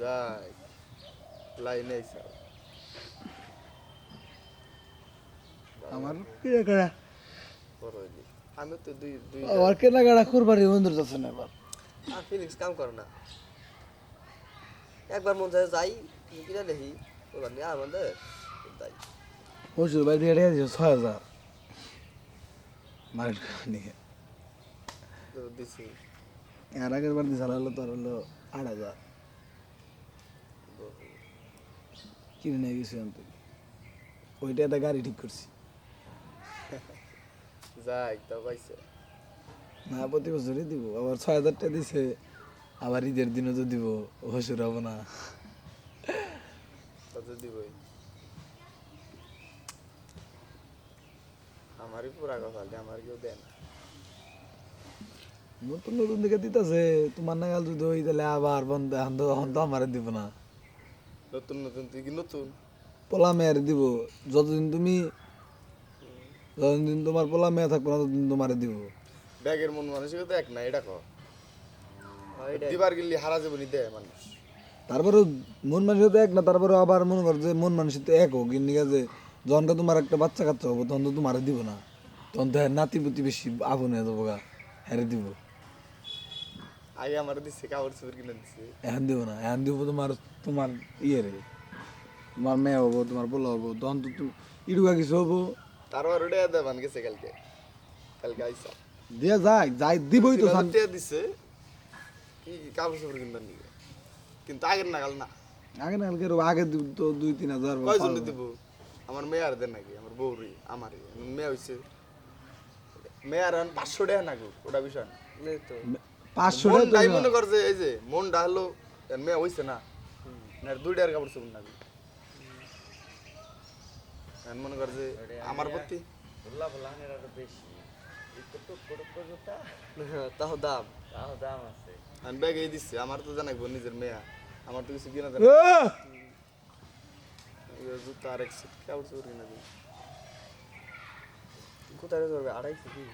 যাই লাইনে আইসা। আমার কেনাকাটা। আমি তো দুই দুই আমার কেনাকাটা করবারই বন্ধুর যাচ্ছে না এবার। আর ফিলিংস কাম করে না। একবার মন যায় যাই কিনা দেখি। ওবার নিয়ে আমাদের যাই। ওষুধ বাড়ি থেকে রেখে দিয়েছে ছয় হাজার। মার্কেট নিয়ে। দিছি। আর আগের বার দিয়ে তোর হলো আট হাজার। কিনে নিয়ে গেছি আমি ওইটা একটা গাড়ি ঠিক করছি। যাই তো পাইছে। না প্রতি বছরই দিব। আবার ছয় হাজারটা দিছে আবার ঈদের দিনও তো দিব। হসুর হব না। কত দিবই। আমারই পুরা কথা আমার কেউ দেয় না। নতুন নতুন দিকে দিতেছে তোমার নাগাল যদি ওই তাহলে আবার বন্ধ এখন তো এখন তো আমার দিব না। নতুন নতুন তুই কি নতুন? পোলা মেয়ের দিব যতদিন তুমি যতদিন তোমার পোলা মেয়ে থাকব না ততদিন তোমার দিব। ব্যাগের মন মানসিকতা এক না এটা কর দিবার গেলি হারা যাবনি দে মানুষ। তারপরে মন মানুষের এক না তারপরে আবার মনে কর যে মন মানুষের তো এক হোক কিন্তু যে যখনকে তোমার একটা বাচ্চা কাচ্চা হব তখন তো তোমার দিব না। তখন তো হ্যাঁ নাতি পুতি বেশি আপন হয়ে যাব গা হ্যাঁ দিব। আগে আমার দিচ্ছে কাপড় চোপড় কিনে দিচ্ছে এখন দিব না এখন দিব তোমার তোমার ইয়ে রে। তোমার মেয়ে হব তোমার পোলা হব তখন তো তুমি ইডুকা কিছু হব। তারপর ওটা দেবান গেছে কালকে। কালকে আইসা। দিয়া যায় যাই দিবই তো টিয়া দিছে। কি কাপড় চোপড় কিনবার নিয়ে কিন্তু আগের নাগাল না। আগে না কালকে আগে দিব তো দুই তিন হাজার কয়জন দিব? আমার মেয়ে আর দেন নাকি? আমার বউরি আমারই মেয়ে হইছে। মেয়ে আর পাঁচশো টাকা নাকি ওটা বিষয় না। পাঁচশো টাকা মনে কর যে এই যে মনটা হলো এর মেয়ে হইছে না। না দুই টাকার কাপড় চোপড় নাকি? মনে কর যে আমার প্রতি বেশি। তাও দাম। তাও দাম আছে। আমি ব্যাগ দিচ্ছি আমার তো জানাইবো নিজের মেয়া। আমার তো কিছু কিনা! জুতা আর এক সেট কিনা দিই কোথায় করবে আড়াইশো কি?